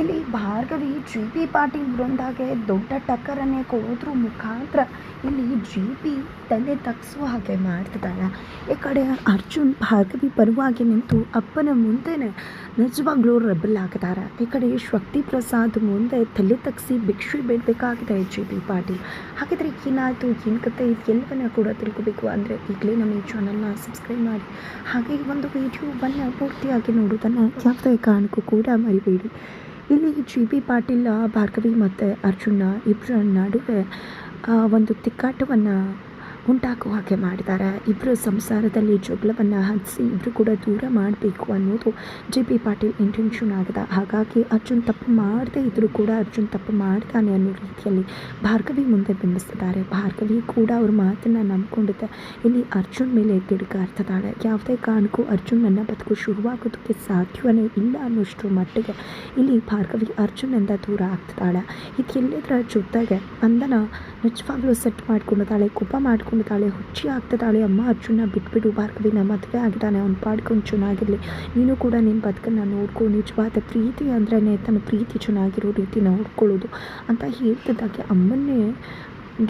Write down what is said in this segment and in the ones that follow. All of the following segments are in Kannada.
ಇಲ್ಲಿ ಭಾರ್ಗವಿ ಜಿ ಪಿ ಪಾಟೀಲ್ ಬೃಂದಾಗೆ ದೊಡ್ಡ ಟಕ್ಕರನ್ನೇ ಕೊಡೋದ್ರ ಮುಖಾಂತರ ಇಲ್ಲಿ ಜಿ ಪಿ ತಲೆ ತಗ್ಸುವ ಹಾಗೆ ಮಾಡ್ತಿದ್ದಾಳೆ. ಈ ಕಡೆ ಅರ್ಜುನ್ ಭಾರ್ಗವಿ ಪರವಾಗಿ ನಿಂತು ಅಪ್ಪನ ಮುಂದೆನೆ ನಿಜವಾಗ್ಲೂ ರೆಬಲ್ ಆಗಿದ್ದಾರೆ. ಈ ಕಡೆ ಶಕ್ತಿ ಪ್ರಸಾದ್ ಮುಂದೆ ತಲೆ ತಗ್ಸಿ ಭಿಕ್ಷೆ ಬೇಡಬೇಕಾಗಿದೆ ಜಿ ಪಿ ಪಾಟೀಲ್. ಹಾಗಿದ್ರೆ ಏನಾಯಿತು, ಏನು ಕತೆ, ಎಲ್ಲವನ್ನ ಕೂಡ ತಿಳ್ಕೊಬೇಕು ಅಂದರೆ ಈಗಲೇ ನಮ್ಮ ಈ ಚಾನಲ್ನ ಸಬ್ಸ್ಕ್ರೈಬ್ ಮಾಡಿ. ಹಾಗೆ ಈ ಒಂದು ವಿಡಿಯೋವನ್ನು ಪೂರ್ತಿಯಾಗಿ ನೋಡೋದನ್ನು ಯಾವುದೇ ಕಾರಣಕ್ಕೂ ಕೂಡ ಮರಿಬೇಡಿ. ಇಲ್ಲಿ ಜಿ ಬಿ ಪಾಟೀಲ ಭಾರ್ಗವಿ ಮತ್ತು ಅರ್ಜುನ ಇಬ್ಬರ ನಡುವೆ ಒಂದು ತಿಕ್ಕಾಟವನ್ನು ಉಂಟಾಗುವ ಹಾಗೆ ಮಾಡಿದ್ದಾರೆ. ಇಬ್ಬರು ಸಂಸಾರದಲ್ಲಿ ಜಗಳವನ್ನು ಹಂಚಿಸಿ ಇಬ್ಬರು ಕೂಡ ದೂರ ಮಾಡಬೇಕು ಅನ್ನೋದು ಜೆ ಪಿ ಪಾಟೀಲ್ ಇಂಟೆನ್ಷನ್ ಆಗಿದೆ. ಹಾಗಾಗಿ ಅರ್ಜುನ್ ತಪ್ಪು ಮಾಡದೇ ಇದ್ದರೂ ಕೂಡ ಅರ್ಜುನ್ ತಪ್ಪು ಮಾಡ್ತಾನೆ ಅನ್ನೋ ರೀತಿಯಲ್ಲಿ ಭಾರ್ಗವಿ ಮುಂದೆ ಬಿಂಬಿಸ್ತಿದ್ದಾರೆ. ಭಾರ್ಗವಿ ಕೂಡ ಅವ್ರ ಮಾತನ್ನು ನಂಬ್ಕೊಂಡಿದ್ದೆ ಇಲ್ಲಿ ಅರ್ಜುನ್ ಮೇಲೆ ತಿರುಗಾಡ್ತಿದ್ದಾಳೆ ಯಾವುದೇ ಕಾರಣಕ್ಕೂ ಅರ್ಜುನ್ ನನ್ನ ಬದುಕು ಶುರುವಾಗೋದಕ್ಕೆ ಸಾಧ್ಯವೇ ಇಲ್ಲ ಅನ್ನೋಷ್ಟು ಮಟ್ಟಿಗೆ ಇಲ್ಲಿ ಭಾರ್ಗವಿ ಅರ್ಜುನಿಂದ ದೂರ ಆಗ್ತಿದ್ದಾಳೆ. ಇದೆಲ್ಲದರ ಜೊತೆಗೆ ಅಂದನ ನಿಜವಾಗ್ಲೂ ಸೆಟ್ ಮಾಡ್ಕೊಂಡಿದ್ದಾಳೆ. ಕೋಪ ಮಾಡ್ಕೊಂಡಿದ್ದಾಳೆ ಹುಚ್ಚಿ ಆಗ್ತಿದ್ದಾಳೆ ಅಮ್ಮ ಅರ್ಜುನ, ಬಿಟ್ಬಿಡು, ಭಾರ್ಗವಿನ ಮದುವೆ ಆಗಿದ್ದಾನೆ, ಅವ್ನು ಪಾಡ್ಕೊಂಡು ಚೆನ್ನಾಗಿರಲಿ. ನೀನು ಕೂಡ ನಿನ್ನ ಬದುಕನ್ನು ನೋಡ್ಕೊ, ನಿಜವಾದ ಪ್ರೀತಿ ಅಂದ್ರೇ ತನ್ನ ಪ್ರೀತಿ ಚೆನ್ನಾಗಿರೋ ರೀತಿ ನೋಡ್ಕೊಳ್ಳೋದು. ಅಂತ ಹೇಳ್ತಿದ್ದಾಗೆ ಅಮ್ಮನ್ನೇ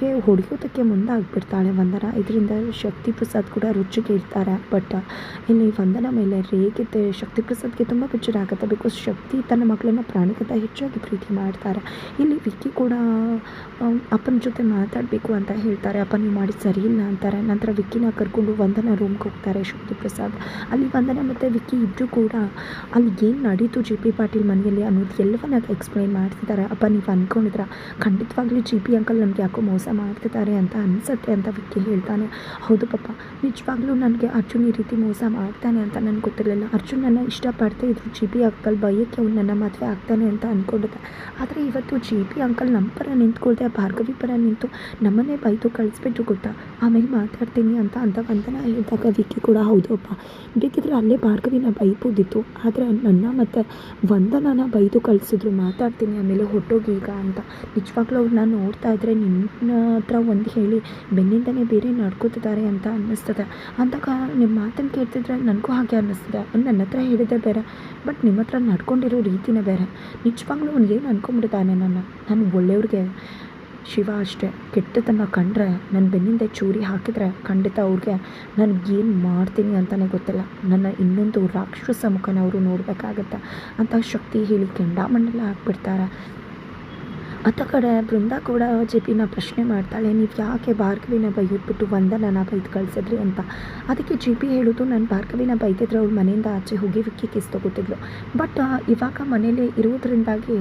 ಗೆ ಹೊಡೆಯೋದಕ್ಕೆ ಮುಂದಾಗ್ಬಿಡ್ತಾಳೆ ವಂದನ. ಇದರಿಂದ ಶಕ್ತಿ ಪ್ರಸಾದ್ ಕೂಡ ರುಚಿಗೆ ಇರ್ತಾರೆ. ಬಟ್ ಇಲ್ಲಿ ವಂದನ ಮೇಲೆ ರೇಗಿದ್ದೆ ಶಕ್ತಿ ಪ್ರಸಾದ್ಗೆ ತುಂಬ ಬಿಚ್ಚರ ಆಗುತ್ತೆ. ಬಿಕಾಸ್ ಶಕ್ತಿ ತನ್ನ ಮಕ್ಕಳನ್ನ ಪ್ರಾಣಿಗಿಂತ ಹೆಚ್ಚಾಗಿ ಪ್ರೀತಿ ಮಾಡ್ತಾರೆ. ಇಲ್ಲಿ ವಿಕ್ಕಿ ಕೂಡ ಅಪ್ಪನ ಜೊತೆ ಮಾತಾಡಬೇಕು ಅಂತ ಹೇಳ್ತಾರೆ. ಅಪ್ಪ, ನೀವು ಮಾಡಿ ಸರಿ ಇಲ್ಲ ಅಂತಾರೆ. ನಂತರ ವಿಕ್ಕಿನ ಕರ್ಕೊಂಡು ವಂದನ ರೂಮ್ಗೆ ಹೋಗ್ತಾರೆ ಶಕ್ತಿ ಪ್ರಸಾದ್ ಅಲ್ಲಿ ವಂದನ ಮತ್ತು ವಿಕ್ಕಿ ಇಬ್ಬರು ಕೂಡ ಅಲ್ಲಿ ಏನು ನಡೀತು ಜಿ ಪಿ ಪಾಟೀಲ್ ಮನೆಯಲ್ಲಿ ಅನ್ನೋದು ಎಲ್ಲವನ್ನ ಎಕ್ಸ್ಪ್ಲೈನ್ ಮಾಡ್ತಿದ್ದಾರೆ. ಅಪ್ಪ, ನೀವು ಅಂದ್ಕೊಂಡಿದ್ರ ಖಂಡಿತವಾಗ್ಲೂ ಜಿ ಪಿ ಅಂಕಲ್ ನಮ್ಗೆ ಯಾಕೋ ಮೋಸ ಮಾಡ್ತಿದ್ದಾರೆ ಅಂತ ಅನಿಸುತ್ತೆ ಅಂತ ವಿಕ್ಕಿ ಹೇಳ್ತಾನೆ. ಹೌದು ಪಪ್ಪ ನಿಜವಾಗ್ಲೂ ನನಗೆ ಅರ್ಜುನ್ ಈ ರೀತಿ ಮೋಸ ಮಾಡ್ತಾನೆ ಅಂತ ನನಗೆ ಗೊತ್ತಿರಲಿಲ್ಲ. ಅರ್ಜುನ್ ನನ್ನ ಇಷ್ಟಪಡ್ತಾ ಇದ್ರು ಜಿ ಬಿ ಅಂಕಲ್ ಬೈಯಕ್ಕೆ ಅವ್ನು ನನ್ನ ಮದುವೆ ಆಗ್ತಾನೆ ಅಂತ ಅಂದ್ಕೊಂಡಿದ್ದೆ ಆದರೆ ಇವತ್ತು ಜಿ ಬಿ ಅಂಕಲ್ ನಮ್ಮ ಪರ ನಿಂತ್ಕೊಳ್ದೆ, ಭಾರ್ಗವಿ ಪರ ನಿಂತು ನಮ್ಮನ್ನೇ ಬೈದು ಕಳಿಸ್ಬಿಟ್ರು ಗೊತ್ತಾ? ಆಮೇಲೆ ಮಾತಾಡ್ತೀನಿ ಅಂತ ಅಂತ ವಂದನ ಹೇಳಿದಾಗ ವಿಕ್ಕಿ ಕೂಡ ಹೌದಪ್ಪ ಬೇಕಿದ್ರೆ ಅಲ್ಲೇ ಭಾರ್ಗವಿನ ಬೈಬೋದಿತ್ತು ಆದರೆ ನನ್ನ ಮತ್ತು ವಂದನನ ಬೈದು ಕಳಿಸಿದ್ರು, ಮಾತಾಡ್ತೀನಿ ಆಮೇಲೆ ಹೊಟ್ಟೋಗಿ ಈಗ ಅಂತ. ನಿಜವಾಗ್ಲೂ ನಾನು ನೋಡ್ತಾ ಇದ್ರೆ ನಿನ್ನ ಹತ್ರ ಒಂದು ಹೇಳಿ, ಬೆನ್ನಿಂದನೇ ಬೇರೆ ನಡ್ಕೋತಿದ್ದಾರೆ ಅಂತ ಅನ್ನಿಸ್ತದೆ. ಅಂದಾಗ ನಿಮ್ಮ ಮಾತನ್ನು ಕೇಳ್ತಿದ್ರೆ ನನಗೂ ಹಾಗೆ ಅನ್ನಿಸ್ತದೆ. ನನ್ನ ಹತ್ರ ಹೇಳಿದೆ ಬೇರೆ, ಬಟ್ ನಿಮ್ಮ ಹತ್ರ ನಡ್ಕೊಂಡಿರೋ ರೀತಿನೇ ಬೇರೆ. ನಿಜವಾಗ್ಲೂ ಅವ್ನು ಏನು ಅನ್ಕೊಂಡ್ಬಿಡ್ತಾನೆ ನನ್ನ, ನಾನು ಒಳ್ಳೆಯವ್ರಿಗೆ? ಶಿವ ಅಷ್ಟೇ ಕೆಟ್ಟದನ್ನ ಕಂಡ್ರೆ ನನ್ನ ಬೆನ್ನಿಂದ ಚೂರಿ ಹಾಕಿದ್ರೆ ಖಂಡಿತ ಅವ್ರಿಗೆ ನನಗೇನು ಮಾಡ್ತೀನಿ ಅಂತಲೇ ಗೊತ್ತಿಲ್ಲ. ನನ್ನ ಇನ್ನೊಂದು ರಾಕ್ಷಸ ಮುಖನ ಅವರು ನೋಡಬೇಕಾಗತ್ತೆ. ಅಂತ ಶಕ್ತಿ ಹೇಳಿ ಕೆಂಡಾಮಣ್ಣೆಲ್ಲ ಹಾಕ್ಬಿಡ್ತಾರೆ. ಅತ್ತ ಕಡೆ ಬೃಂದ ಕೂಡ ಜೆ ಪಿನ ಪ್ರಶ್ನೆ ಮಾಡ್ತಾಳೆ, ನೀವು ಯಾಕೆ ಭಾರ್ಗವಿನ ಬೈದ್ಬಿಟ್ಟು ವಂದನನ ಬೈದು ಕಳಿಸಿದ್ರಿ ಅಂತ? ಅದಕ್ಕೆ ಜಿ ಪಿ ಹೇಳೋದು, ನಾನು ಭಾರ್ಗವಿನ ಬೈದಿದ್ರೆ ಅವ್ಳು ಮನೆಯಿಂದ ಆಚೆ ಹೋಗಿ ವಿಕ್ಕಿ ಕಿಸ್ ತಗೋತಿದ್ಲು. ಬಟ್ ಇವಾಗ ಮನೇಲಿ ಇರೋದ್ರಿಂದಾಗಿ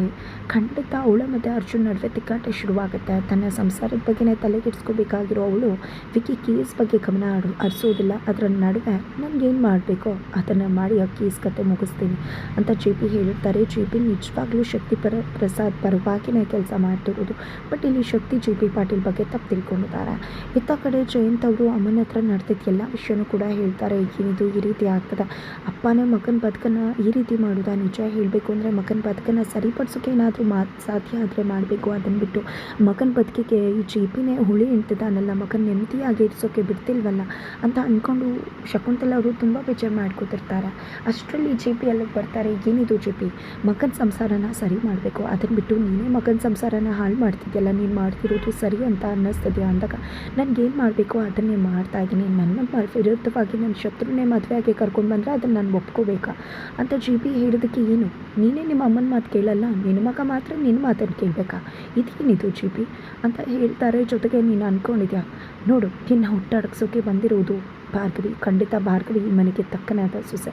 ಖಂಡಿತ ಅವಳ ಮತ್ತು ಅರ್ಜುನ್ ನಡುವೆ ತಿಕ್ಕಾಟ ಶುರುವಾಗುತ್ತೆ. ತನ್ನ ಸಂಸಾರದ ಬಗ್ಗೆನೇ ತಲೆಗೆಡಿಸ್ಕೋಬೇಕಾಗಿರೋ ಅವಳು ವಿಕ್ಕಿ ಕೇಸ್ ಬಗ್ಗೆ ಗಮನ ಆಡು ಹರಿಸೋದಿಲ್ಲ. ಅದರ ನಡುವೆ ನನಗೇನು ಮಾಡಬೇಕೋ, ಅದನ್ನು ಮಾಡಿ ಆ ಕೇಸ್ ಕತೆ ಮುಗಿಸ್ತೀನಿ, ಅಂತ ಜೆ ಪಿ ಹೇಳಿರ್ತಾರೆ ಜೆ ಪಿ ನಿಜವಾಗ್ಲೂ ಶಕ್ತಿ ಪರ ಪ್ರಸಾದ್ ಪರವಾಗಿನೇ ಕೆಲಸ ಮಾಡ್ತಿರೋದು. ಬಟ್ ಇಲ್ಲಿ ಶಕ್ತಿ ಜೆ ಪಿ ಪಾಟೀಲ್ ಬಗ್ಗೆ ತಪ್ಪು ತಿಳ್ಕೊಂಡಿದ್ದಾರೆ. ಇತ್ತ ಕಡೆ ಜಯಂತ್ ಅವರು ಅಮ್ಮನ ಹತ್ರ ನಡೆದಿದ್ದ ಎಲ್ಲ ವಿಷಯನೂ ಕೂಡ ಹೇಳ್ತಾರೆ. ಏನಿದು ಈ ರೀತಿ ಆಗ್ತದೆ? ಅಪ್ಪನೇ ಮಗನ ಬದುಕನ್ನ ಈ ರೀತಿ ಮಾಡೋದಾ? ನಿಜ ಹೇಳಬೇಕು ಅಂದರೆ ಮಗನ ಬದುಕನ್ನು ಸರಿಪಡಿಸೋಕೆ ಏನಾದರೂ ಮಾ ಸಾಧ್ಯ ಆದರೆ ಮಾಡಬೇಕು. ಅದನ್ನು ಬಿಟ್ಟು ಮಗನ ಬದುಕಿಗೆ ಈ ಜಿ ಪಿನೇ ಹುಳಿ ಎಂಟಿದಾನಲ್ಲ ಮಗನ ನೆಮ್ಮದಿಯಾಗಿ ಇರಿಸೋಕೆ ಬಿಡ್ತಿಲ್ವಲ್ಲ ಅಂತ ಅಂದ್ಕೊಂಡು ಶಕುಂತಲ ಅವರು ತುಂಬ ಬೇಜಾರು ಮಾಡ್ಕೊತಿರ್ತಾರೆ. ಅಷ್ಟರಲ್ಲಿ ಜಿ ಪಿ ಅಲ್ಲಿಗೆ ಬರ್ತಾರೆ, ಏನಿದು ಜಿ ಪಿ ಮಗನ ಸಂಸಾರನ ಸರಿ ಮಾಡಬೇಕು. ಅದನ್ನು ಬಿಟ್ಟು ನೀನೇ ಮಗನ ಸಂಸಾರನ ಹಾಳು ಮಾಡ್ತಿದ್ಯಲ್ಲ, ನೀನು ಮಾಡ್ತಿರೋದು ಸರಿ ಅಂತ ಅನ್ನಿಸ್ತದೆ ಅಂದಾಗ, ನನಗೇನು ಮಾಡಬೇಕು? ಅದನ್ನೇ ಮಾಡ್ತಾ ಇದ್ದೀನಿ. ನನ್ನ ವಿರುದ್ಧವಾಗಿ ನನ್ನ ಶತ್ರುನೇ ಮದುವೆಯಾಗಿ ಕರ್ಕೊಂಡು ಬಂದರೆ ಅದನ್ನು ನಾನು ಒಪ್ಕೋಬೇಕಾ? ಅಂತ ಜಿ ಬಿ ಹೇಳಿದ್ದಕ್ಕೆ ಏನು? ನೀನೇ ನಿಮ್ಮ ಅಮ್ಮನ ಮಾತು ಕೇಳಲ್ಲ? ನಿನ್ನ ಮಗ ಮಾತ್ರ ನಿನ್ನ ಮಾತನ್ನು ಕೇಳಬೇಕಾ? ಇದೇನಿದು ಜಿ ಬಿ? ಅಂತ ಹೇಳ್ತಾರೆ ಜೊತೆಗೆ ನೀನು ಅಂದ್ಕೊಂಡಿದ್ಯಾ ನೋಡು, ನಿನ್ನ ಹುಟ್ಟಾಡ್ಸೋಕೆ ಬಂದಿರೋದು ಭಾರ್ಗವಿ, ಖಂಡಿತ ಭಾರ್ಗವಿ ಈ ಮನೆಗೆ ತಕ್ಕನಾದ ಸೊಸೆ.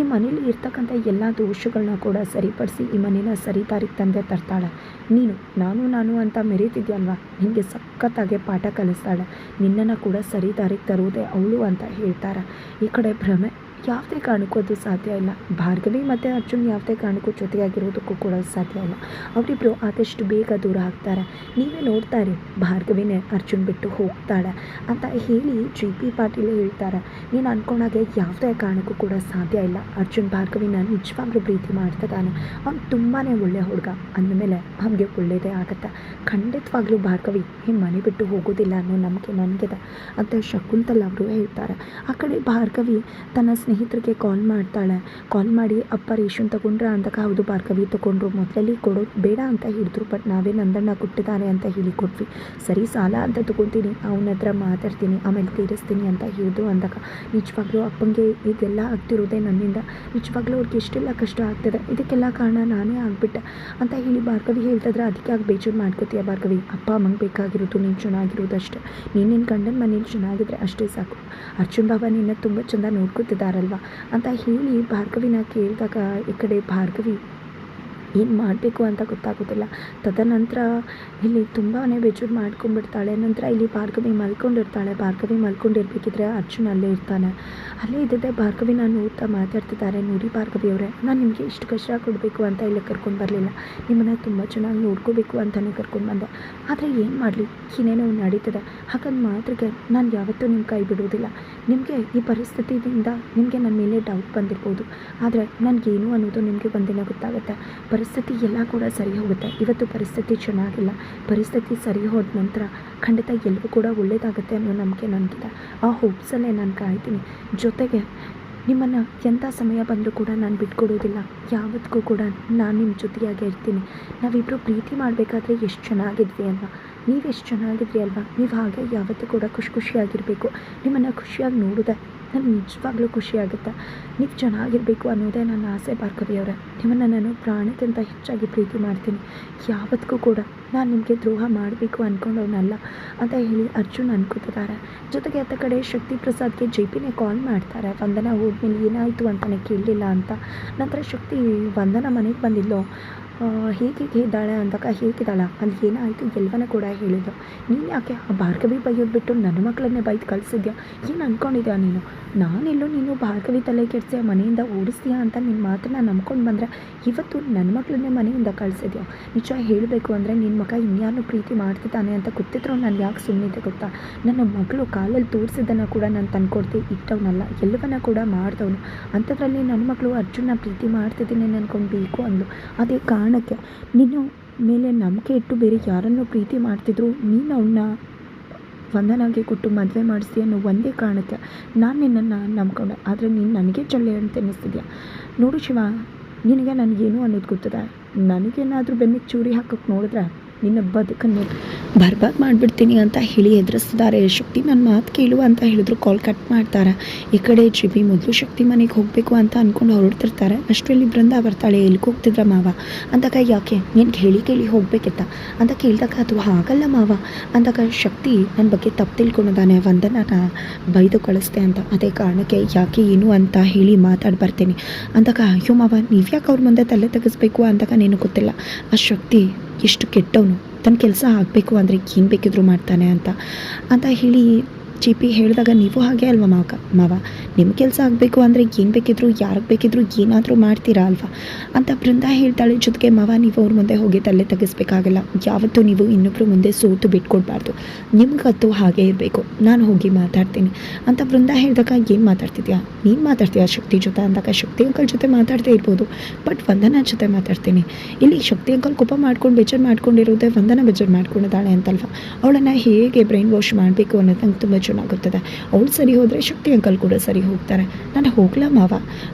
ಈ ಮನೇಲಿ ಇರ್ತಕ್ಕಂಥ ಎಲ್ಲ ದೋಷಗಳನ್ನ ಕೂಡ ಸರಿಪಡಿಸಿ ಈ ಮನೇನ ಸರಿ ದಾರಿಗೆ ತಂದೆ ತರ್ತಾಳೆ. ನೀನು, ನಾನು ನಾನು ಅಂತ ಮೆರೀತಿದ್ಯಲ್ವಾ? ನಿನಗೆ ಸಖತ್ತಾಗೆ ಪಾಠ ಕಲಿಸ್ತಾಳೆ. ನಿನ್ನನ್ನು ಕೂಡ ಸರಿ ದಾರಿಗೆ ತರುವುದೇ ಅವಳು ಅಂತ ಹೇಳ್ತಾರೆ. ಈ ಕಡೆ ಭ್ರಮೆ ಯಾವುದೇ ಕಾರಣಕ್ಕೂ ಅದು ಸಾಧ್ಯ ಇಲ್ಲ. ಭಾರ್ಗವಿ ಮತ್ತು ಅರ್ಜುನ್ ಯಾವುದೇ ಕಾರಣಕ್ಕೂ ಜೊತೆಯಾಗಿರೋದಕ್ಕೂ ಕೂಡ ಸಾಧ್ಯ ಇಲ್ಲ. ಅವರಿಬ್ಬರು ಆದಷ್ಟು ಬೇಗ ದೂರ ಆಗ್ತಾರೆ. ನೀವೇ ನೋಡ್ತಾರೆ ಭಾರ್ಗವಿನೇ ಅರ್ಜುನ್ ಬಿಟ್ಟು ಹೋಗ್ತಾಳೆ ಅಂತ ಹೇಳಿ ಜಿ ಪಿ ಪಾಟೀಲ್ ಹೇಳ್ತಾರೆ. ನೀನು ಅಂದ್ಕೊಂಡಾಗೆ ಯಾವುದೇ ಕಾರಣಕ್ಕೂ ಕೂಡ ಸಾಧ್ಯ ಇಲ್ಲ. ಅರ್ಜುನ್ ಭಾರ್ಗವಿನ ನಿಜವಾಗ್ಲೂ ಪ್ರೀತಿ ಮಾಡ್ತಿದ್ದಾನೆ ಅವ್ನು ತುಂಬಾ ಒಳ್ಳೆ ಹುಡುಗ. ಅಂದಮೇಲೆ ಅವನಿಗೆ ಒಳ್ಳೆಯದೇ ಆಗುತ್ತೆ. ಖಂಡಿತವಾಗ್ಲೂ ಭಾರ್ಗವಿ ಈ ಮನೆ ಬಿಟ್ಟು ಹೋಗೋದಿಲ್ಲ ಅನ್ನೋ ನಂಬಿಕೆ ನನಗಿದೆ ಅಂತ ಶಕುಂತಲ್ ಅವರು ಹೇಳ್ತಾರೆ. ಆ ಕಡೆ ಭಾರ್ಗವಿ ತನ್ನ ಸ್ನೇಹಿತ ಸ್ನೇಹಿತರಿಗೆ ಕಾಲ್ ಮಾಡ್ತಾಳೆ. ಕಾಲ್ ಮಾಡಿ, ಅಪ್ಪ ರೇಷನ್ ತಗೊಂಡ್ರ? ಅಂತ ಹೌದು ಭಾರ್ಗವಿ, ತಗೊಂಡ್ರು. ಮೊದಲಲ್ಲಿ ಕೊಡೋದು ಬೇಡ ಅಂತ ಹೇಳಿದ್ರು ಬಟ್ ನಾವೇ ನಂದಣ್ಣ ಕೊಟ್ಟಿದ್ದಾನೆ ಅಂತ ಹೇಳಿ ಕೊಟ್ವಿ. ಸರಿ, ಸಾಲ ಅಂತ ತಗೊತೀನಿ. ಅವನ ಹತ್ರ ಮಾತಾಡ್ತೀನಿ. ಆಮೇಲೆ ತೀರಿಸ್ತೀನಿ ಅಂತ ಹೇಳಿದ್ರು ಅಂದಾಗ, ನಿಜವಾಗ್ಲೂ ಅಪ್ಪಂಗೆ ಇದೆಲ್ಲ ಆಗ್ತಿರೋದೇ ನನ್ನಿಂದ. ನಿಜವಾಗ್ಲೂ ಅವ್ರಿಗೆ ಎಷ್ಟೆಲ್ಲ ಕಷ್ಟ ಆಗ್ತದೆ. ಇದಕ್ಕೆಲ್ಲ ಕಾರಣ ನಾನೇ ಆಗಿಬಿಟ್ಟೆ. ಅಂತ ಹೇಳಿ ಭಾರ್ಗವಿ ಹೇಳ್ತಿದ್ರೆ, ಅದಕ್ಕೆ ಆಗಿ ಬೇಜಾರು ಮಾಡ್ಕೋತೀಯ ಭಾರ್ಗವಿ? ಅಪ್ಪ, ಅಮ್ಮಂಗೆ ಬೇಕಾಗಿರೋದು ನೀನು ಚೆನ್ನಾಗಿರೋದು ಅಷ್ಟೇ ನೀನು ನಿನ್ನ ಗಂಡನ ಮನೇಲಿ ಚೆನ್ನಾಗಿದ್ರೆ ಅಷ್ಟೇ ಸಾಕು. ಅರ್ಜುನ್ ಬಾಬಾ ನಿನ್ನ ತುಂಬ ಚೆಂದ ನೋಡ್ಕೊತಿದ್ದಾರಲ್ವ ಅಂತ ಹೇಳಿ ಭಾರ್ಗವಿನ ಕೇಳಿದಾಗ ಈ ಕಡೆ ಭಾರ್ಗವಿ ಏನು ಮಾಡಬೇಕು ಅಂತ ಗೊತ್ತಾಗೋದಿಲ್ಲ. ತದನಂತರ ಇಲ್ಲಿ ತುಂಬಾ ಬೇಜಾರು ಮಾಡ್ಕೊಂಡ್ಬಿಡ್ತಾಳೆ. ನಂತರ ಇಲ್ಲಿ ಭಾರ್ಗವಿ ಮಲ್ಕೊಂಡಿರ್ತಾಳೆ. ಭಾರ್ಗವಿ ಮಲ್ಕೊಂಡಿರ್ಬೇಕಿದ್ರೆ ಅರ್ಜುನ್ ಅಲ್ಲೇ ಇರ್ತಾನೆ. ಅಲ್ಲೇ ಇದ್ದಿದ್ದೆ ನಾನು ನೋಡ್ತಾ ಮಾತಾಡ್ತಿದ್ದಾರೆ. ನೋಡಿ ಭಾರ್ಗವಿ ಅವರೇ ನಾನು ನಿಮಗೆ ಇಷ್ಟು ಕಷ್ಟ ಕೊಡಬೇಕು ಅಂತ ಇಲ್ಲಿ ಕರ್ಕೊಂಡು ಬರಲಿಲ್ಲ. ನಿಮ್ಮನ್ನು ತುಂಬ ಚೆನ್ನಾಗಿ ನೋಡ್ಕೋಬೇಕು ಅಂತಲೇ ಕರ್ಕೊಂಡು ಬಂದೆ. ಆದರೆ ಏನು ಮಾಡಲಿ? ಏನೇನೋ ನಡೀತದೆ. ಹಾಗಂದು ಮಾತ್ರ ನಾನು ಯಾವತ್ತೂ ನಿಮ್ಮ ಕೈ ಬಿಡುವುದಿಲ್ಲ ನಿಮಗೆ ಈ ಪರಿಸ್ಥಿತಿಯಿಂದ ನಿಮಗೆ ನನ್ನ ಮೇಲೆ ಡೌಟ್ ಬಂದಿರ್ಬೋದು. ಆದರೆ ನನಗೇನು ಅನ್ನೋದು ನಿಮಗೆ ಒಂದಿನ ಗೊತ್ತಾಗುತ್ತೆ. ಪರಿಸ್ಥಿತಿ ಎಲ್ಲ ಕೂಡ ಸರಿ ಹೋಗುತ್ತೆ. ಇವತ್ತು ಪರಿಸ್ಥಿತಿ ಚೆನ್ನಾಗಿಲ್ಲ. ಪರಿಸ್ಥಿತಿ ಸರಿ ಹೋದ ನಂತರ ಖಂಡಿತ ಎಲ್ಲವೂ ಕೂಡ ಒಳ್ಳೆಯದಾಗುತ್ತೆ ಅನ್ನೋ ನಂಬಿಕೆ ನನಗಿದೆ. ಆ ಹೋಪ್ಸಲ್ಲೇ ನಾನು ಕಾಯ್ತೀನಿ. ಜೊತೆಗೆ ನಿಮ್ಮನ್ನು ಎಂಥ ಸಮಯ ಬಂದರೂ ಕೂಡ ನಾನು ಬಿಟ್ಕೊಡೋದಿಲ್ಲ. ಯಾವತ್ತಿಗೂ ಕೂಡ ನಾನು ನಿಮ್ಮ ಜೊತೆಯಾಗೇ ಇರ್ತೀನಿ. ನಾವಿಬ್ಬರು ಪ್ರೀತಿ ಮಾಡಬೇಕಾದ್ರೆ ಎಷ್ಟು ಚೆನ್ನಾಗಿದ್ವಿ ಅಲ್ವಾ? ಎಷ್ಟು ಚೆನ್ನಾಗಿದ್ರಿ ಅಲ್ವಾ? ನೀವು ಹಾಗೆ ಯಾವತ್ತೂ ಕೂಡ ಖುಷಿ ಖುಷಿಯಾಗಿರಬೇಕು. ನಿಮ್ಮನ್ನು ಖುಷಿಯಾಗಿ ನೋಡಿದೆ ನನಗೆ ನಿಜವಾಗ್ಲೂ ಖುಷಿಯಾಗುತ್ತೆ ನೀವು ಚೆನ್ನಾಗಿರಬೇಕು ಅನ್ನೋದೇ ನನ್ನ ಆಸೆ ಭಾರ್ಗವಿಯವರೇ ನಿಮ್ಮನ್ನು ನಾನು ಪ್ರಾಣಕ್ಕಿಂತ ಹೆಚ್ಚಾಗಿ ಪ್ರೀತಿ ಮಾಡ್ತೀನಿ. ಯಾವತ್ತಿಗೂ ಕೂಡ ನಾನು ನಿಮಗೆ ದ್ರೋಹ ಮಾಡಬೇಕು ಅಂದ್ಕೊಂಡವನಲ್ಲ ಅಂತ ಹೇಳಿ ಅರ್ಜುನ್ ಅನ್ಕೋತಿದ್ದಾರೆ. ಜೊತೆಗೆ ಅತ್ತ ಕಡೆ ಶಕ್ತಿ ಪ್ರಸಾದ್ಗೆ ಜೆ ಪಿನೇ ಕಾಲ್ ಮಾಡ್ತಾರೆ. ವಂದನ ಹೋದ್ಮೇಲೆ ಏನಾಯಿತು ಅಂತಲೇ ಕೇಳಲಿಲ್ಲ ಅಂತ. ನಂತರ ಶಕ್ತಿ ವಂದನ ಮನೆಗೆ ಬಂದಿಲ್ಲೋ ಹೇಗೆ ಇದ್ದಾಳೆ ಅಂದಾಗ ಹೇಗಿದ್ದಾಳ ಅಲ್ಲಿ ಏನಾಯಿತು? ಎಲ್ಲವನ್ನ ಕೂಡ ಹೇಳಿದ್ದು ನೀನು ಯಾಕೆ ಆ ಭಾರ್ಗವಿ ಬೈಯೋದು ಬಿಟ್ಟು ನನ್ನ ಮಕ್ಕಳನ್ನೇ ಬೈದು ಕಳಿಸಿದ್ಯಾ? ಏನು ಅಂದ್ಕೊಂಡಿದ್ಯಾ ನೀನು? ನಾನೆಲ್ಲೋ ನೀನು ಭಾರ್ಗವಿ ತಲೆ ಕೆಡಿಸಿ ಮನೆಯಿಂದ ಓಡಿಸ್ತೀಯಾ ಅಂತ ನಿನ್ನ ಮಾತನ್ನ ನಂಬ್ಕೊಂಡು ಬಂದರೆ ಇವತ್ತು ನನ್ನ ಮಕ್ಕಳನ್ನೇ ಮನೆಯಿಂದ ಕಳಿಸಿದ್ಯಾ? ನಿಜ ಹೇಳಬೇಕು ಅಂದರೆ ನಿನ್ನ ಮಗ ಇನ್ಯಾರನ್ನು ಪ್ರೀತಿ ಮಾಡ್ತಿದ್ದಾನೆ ಅಂತ ಗೊತ್ತಿದ್ರು ನಾನು ಯಾಕೆ ಸುಮ್ಮನಿದ್ದೆ ಗೊತ್ತಾ? ನನ್ನ ಮಗಳು ಕಾಲಲ್ಲಿ ತೋರಿಸಿದ್ದನ್ನು ಕೂಡ ನಾನು ತಂದ್ಕೊಡ್ತಿ, ಇಟ್ಟವನಲ್ಲ ಎಲ್ಲವನ್ನ ಕೂಡ ಮಾಡ್ದವನು. ಅಂಥದ್ರಲ್ಲಿ ನನ್ನ ಮಕ್ಕಳು ಅರ್ಜುನ ಪ್ರೀತಿ ಮಾಡ್ತಿದ್ದೀನಿ ಅನ್ಕೊಂಡು ಬೇಕು ಅಂದ್ಲು. ಅದೇ ಕಾರಣಕ್ಕೆ ನಿನ್ನ ಮೇಲೆ ನಂಬಿಕೆ ಇಟ್ಟು ಬೇರೆ ಯಾರನ್ನು ಪ್ರೀತಿ ಮಾಡ್ತಿದ್ರು, ನೀನು ಅವನ್ನ ವಂದನಾಗೆ ಕೊಟ್ಟು ಮದುವೆ ಮಾಡಿಸಿ ಅನ್ನೋ ಒಂದೇ ಕಾರಣಕ್ಕೆ ನಾನು ನಿನ್ನನ್ನು ನಂಬ್ಕೊಂಡೆ. ಆದರೆ ನೀನು ನನಗೆ ಚಳ್ಳೆ ಅಂತ ಅನ್ನಿಸ್ತಿದ್ಯಾ? ನೋಡು ಶಿವ, ನಿನಗೆ ನನಗೇನು ಅನ್ನೋದು ಗೊತ್ತದೆ? ನನಗೇನಾದರೂ ಬೆನ್ನಿಗೆ ಚೂರಿ ಹಾಕಕ್ಕೆ ನೋಡಿದ್ರೆ ನಿನ್ನ ಬದುಕನ್ನು ಬರ್ಬಾದ್ ಮಾಡಿಬಿಡ್ತೀನಿ ಅಂತ ಹೇಳಿ ಎದುರಿಸ್ತಿದ್ದಾರೆ. ಶಕ್ತಿ ನನ್ನ ಮಾತು ಕೇಳು ಅಂತ ಹೇಳಿದ್ರು. ಕಾಲ್ ಕಟ್ ಮಾಡ್ತಾರೆ. ಈ ಕಡೆ ಜಿಬಿ ಮೊದಲು ಶಕ್ತಿ ಮನೆಗೆ ಹೋಗಬೇಕು ಅಂತ ಅಂದ್ಕೊಂಡು ಹೊರಡ್ತಿರ್ತಾರೆ. ಅಷ್ಟರಲ್ಲಿ ಬೃಂದ ಬರ್ತಾಳೆ. ಎಲ್ಲಿಗೆ ಹೋಗ್ತಿದ್ರ ಮಾವ? ಅಂದಾಗ, ಯಾಕೆ? ನಿನ್ಗೆ ಹೇಳಿ ಕೇಳಿ ಹೋಗ್ಬೇಕಿತ್ತ? ಅಂತ ಕೇಳಿದಾಗ ಅದು ಹಾಗಲ್ಲ ಮಾವ. ಅಂದಾಗ, ಶಕ್ತಿ ನನ್ನ ಬಗ್ಗೆ ತಪ್ಪು ತಿಳ್ಕೊಂಡಿದ್ದಾನೆ. ವಂದನನ ಬೈದು ಕಳಿಸ್ದೆ ಅಂತ. ಅದೇ ಕಾರಣಕ್ಕೆ ಯಾಕೆ ಏನು ಅಂತ ಹೇಳಿ ಮಾತಾಡಿ ಬರ್ತೀನಿ. ಅಂದಾಗ, ಅಯ್ಯೋ ಮಾವ ನೀವು ಯಾಕೆ ಅವ್ರ ಮುಂದೆ ತಲೆ ತೆಗೆಸ್ಬೇಕು? ಅಂದಾಗ, ನೀನು ಗೊತ್ತಿಲ್ಲ. ಆ ಶಕ್ತಿ ಎಷ್ಟು ಕೆಟ್ಟವನು. ತನ್ನ ಕೆಲಸ ಆಗಬೇಕು ಅಂದರೆ ಏನು ಬೇಕಿದ್ರು ಮಾಡ್ತಾನೆ ಅಂತ ಅಂತ ಹೇಳಿ ಜಿ ಪಿ ಹೇಳಿದಾಗ, ನೀವು ಹಾಗೆ ಅಲ್ವಾ ಮಾವ ಮಾವ? ನಿಮ್ಮ ಕೆಲಸ ಆಗಬೇಕು ಅಂದರೆ ಏನು ಬೇಕಿದ್ರು, ಯಾರಿಗೆ ಬೇಕಿದ್ರು ಏನಾದರೂ ಮಾಡ್ತೀರಾ ಅಲ್ವಾ? ಅಂತ ಬೃಂದ ಹೇಳ್ತಾಳೆ ಜೊತೆಗೆ, ಮಾವ, ನೀವು ಅವ್ರ ಮುಂದೆ ಹೋಗಿ ತಲೆ ತೆಗೆಸ್ಬೇಕಾಗಲ್ಲ. ಯಾವತ್ತೂ ನೀವು ಇನ್ನೊಬ್ಬರ ಮುಂದೆ ಸೋತು ಬಿಟ್ಕೊಡ್ಬಾರ್ದು. ನಿಮ್ಗತ್ತು ಹಾಗೆ ಇರಬೇಕು. ನಾನು ಹೋಗಿ ಮಾತಾಡ್ತೀನಿ. ಅಂತ ಬೃಂದ ಹೇಳಿದಾಗ, ಏನು ಮಾತಾಡ್ತಿದ್ಯಾ? ನೀನು ಮಾತಾಡ್ತೀಯಾ ಶಕ್ತಿ ಜೊತೆ? ಅಂದಾಗ, ಶಕ್ತಿ ಅಂಕಲ್ ಜೊತೆ ಮಾತಾಡ್ತಾ ಇರ್ಬೋದು, ಬಟ್ ವಂದನ ಜೊತೆ ಮಾತಾಡ್ತೀನಿ. ಇಲ್ಲಿ ಶಕ್ತಿ ಅಂಕಲ್ ಕೋಪ ಮಾಡ್ಕೊಂಡು ಬೇಜಾರು ಮಾಡ್ಕೊಂಡಿರೋದೇ ವಂದನ ಬೇಜಾರು ಮಾಡ್ಕೊಂಡಿದ್ದಾಳೆ ಅಂತಲ್ವ? ಅವಳನ್ನು ಹೇಗೆ ಬ್ರೈನ್ ವಾಶ್ ಮಾಡಬೇಕು ಅನ್ನೋದು ನಂಗೆ ತುಂಬ ಚೆನ್ನಾಗಿ ಆಗುತ್ತದೆ ಅವಳು ಸರಿ ಹೋದರೆ ಶಕ್ತಿ ಅಂಕಲ್ ಕೂಡ ಸರಿ ಹೋಗ್ತಾರೆ. ನಾನು ಹೋಗ್ಲಾ ಮಾವ?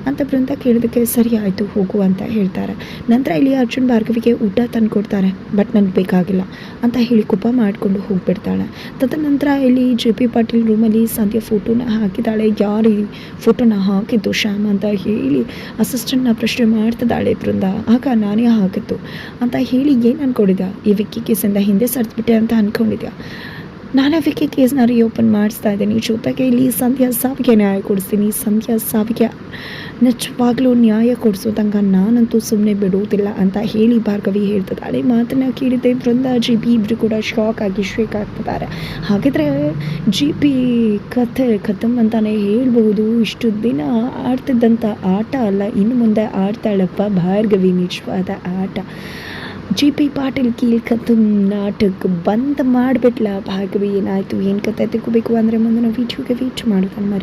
ಅಂತ ಬೃಂದ ಕೇಳಿದಕ್ಕೆ ಸರಿ ಆಯಿತು, ಹೋಗು ಅಂತ ಹೇಳ್ತಾರೆ. ನಂತರ ಇಲ್ಲಿ ಅರ್ಜುನ್ ಭಾರ್ಗವಿಗೆ ಊಟ ತಂದು ಕೊಡ್ತಾರೆ ಬಟ್ ನನಗೆ ಬೇಕಾಗಿಲ್ಲ ಅಂತ ಹೇಳಿ ಕುಪ್ಪ ಮಾಡಿಕೊಂಡು ಹೋಗಿಬಿಡ್ತಾಳೆ. ತದನಂತರ ಇಲ್ಲಿ ಜೆ ಪಿ ಪಾಟೀಲ್ ರೂಮಲ್ಲಿ ಸಂಧ್ಯಾ ಫೋಟೋನ ಹಾಕಿದ್ದಾಳೆ ಯಾರು ಈ ಫೋಟೋನ ಹಾಕಿದ್ದು ಶ್ಯಾಮ್? ಅಂತ ಹೇಳಿ ಅಸಿಸ್ಟೆಂಟ್ನ ಪ್ರಶ್ನೆ ಮಾಡ್ತಿದ್ದಾಳೆ ಬೃಂದ. ಆಗ ನಾನೇ ಹಾಕಿತ್ತು ಅಂತ ಹೇಳಿ, ಏನು ಅಂದ್ಕೊಂಡಿದ್ದೆ ಈ ವಿಕ್ಕಿ ಕೇಸಿಂದ ಹಿಂದೆ ಸರಿದ್ಬಿಟ್ಟೆ ಅಂತ ಅಂದ್ಕೊಂಡಿದ್ಯಾ ನಾನು ವಿಕ್ಕಿ ಕೇಸ್ನ ರೀಓಪನ್ ಮಾಡಿಸ್ತಾ ಇದ್ದೀನಿ. ಜೊತೆಗೆ ಇಲ್ಲಿ ಸಂಧ್ಯಾ ಸಾವಿಗೆ ನ್ಯಾಯ ಕೊಡಿಸ್ತೀನಿ. ಸಂಧ್ಯಾ ಸಾವಿಗೆ ನಿಜವಾಗ್ಲೂ ನ್ಯಾಯ ಕೊಡಿಸೋ ತನಕ ನಾನಂತೂ ಸುಮ್ಮನೆ ಬಿಡುವುದಿಲ್ಲ ಅಂತ ಹೇಳಿ ಭಾರ್ಗವಿ ಹೇಳ್ತಿದ್ದಾಳೆ. ಮಾತನ್ನು ಕೇಳಿದ್ದೆ ಬೃಂದ ಜಿ ಪಿ ಇಬ್ಬರು ಕೂಡ ಶಾಕ್ ಆಗಿ ಶೇಕ್ ಆಗ್ತಿದ್ದಾರೆ. ಹಾಗಿದ್ರೆ ಜಿ ಪಿ ಕಥೆ ಕಥಮ್ ಅಂತಾನೆ ಹೇಳ್ಬೋದು ಇಷ್ಟು ದಿನ ಆಡ್ತಿದ್ದಂಥ ಆಟ ಅಲ್ಲ, ಇನ್ನು ಮುಂದೆ ಆಡ್ತಾಳಪ್ಪ ಭಾರ್ಗವಿ ನಿಜವಾದ ಆಟ. ಜಿ ಪಿ ಪಾಟೀಲ್ ಕಥಮ್ ನಾಟಕ ಬಂದ್ ಮಾಡಿಬಿಟ್ಲ. ಭಾಗವಿ ಏನಾಯಿತು? ಏನು ಕತೆ ತಿಳ್ಕೊಬೇಕು ಅಂದರೆ ಮುಂದಿನ ವೀಡಿಯೋಗೆ ವೀಚ್ ಮಾಡೋದನ್ನು ಮರಿ